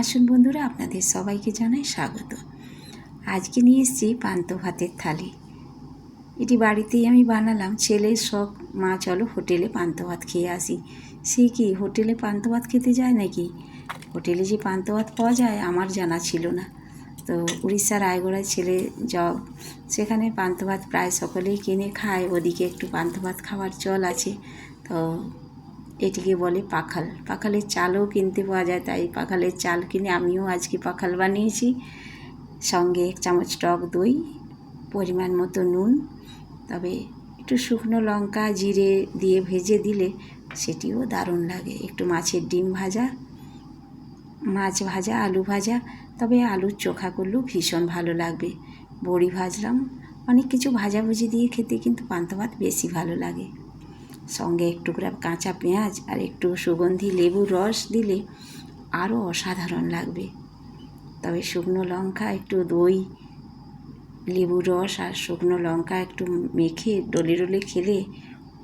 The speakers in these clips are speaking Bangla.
আসুন বন্ধুরা, আপনাদের সবাইকে জানাই স্বাগত। আজকে নিয়ে এসেছি পান্ত ভাতের থালি। এটি বাড়িতেই আমি বানালাম। ছেলের শখ মা, চলো হোটেলে পান্ত ভাত খেয়ে আসি। সে কি, হোটেলে পান্ত ভাত খেতে যায় নাকি? হোটেলে যে পান্তা ভাত পাওয়া যায়, আমার জানা ছিল না। তো উড়িষ্যার রায়গড়ায় ছেলে জব সেখানে পান্ত ভাত প্রায় সকলেই কিনে, খায়। ওদিকে একটু পান্তা ভাত খাওয়ার চল আছে। তো এটিকে বলে পাখাল। পাখালের চালও কিনতে পাওয়া যায়, তাই পাখালের চাল কিনে আমিও আজকে পাখাল বানিয়েছি। সঙ্গে এক চামচ টক দই, পরিমাণ মতো নুন, তবে একটু শুকনো লঙ্কা, জিরে দিয়ে ভেজে দিলে সেটিও দারুণ লাগে। একটু মাছের ডিম ভাজা, মাছ ভাজা, আলু ভাজা, তবে আলুর চোখা করলেও ভীষণ ভালো লাগবে। বড়ি ভাজলাম, অনেক কিছু ভাজাভুজি দিয়ে খেতে কিন্তু পান্তা ভাত বেশি ভালো লাগে। সঙ্গে একটু কাঁচা পেঁয়াজ আর একটু সুগন্ধি লেবুর রস দিলে আরও অসাধারণ লাগবে। তবে শুকনো লঙ্কা, একটু দই, লেবুর রস আর শুকনো লঙ্কা একটু মেখে ডলে ডলে খেলে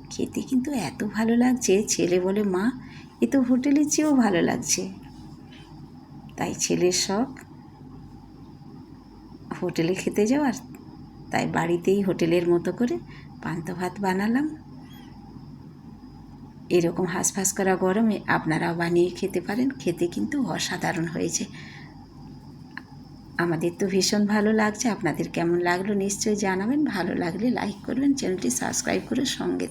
খেতে কিন্তু এত ভালো লাগছে, ছেলে বলে, মা, এ তো হোটেলের চেয়েও ভালো লাগছে। তাই ছেলের শখ, হোটেলে খেতে যাওয়ার। তাই বাড়িতেই হোটেলের মতো করে পান্তা ভাত বানালাম। এরকম হাঁসফাঁস করা গরমে আপনারাও বানিয়ে খেতে পারেন। খেতে কিন্তু অসাধারণ হয়েছে। আমাদের তো ভীষণ ভালো লাগছে। আপনাদের কেমন লাগল নিশ্চয়ই জানাবেন। ভালো লাগলে লাইক করবেন, চ্যানেলটি সাবস্ক্রাইব করে সঙ্গে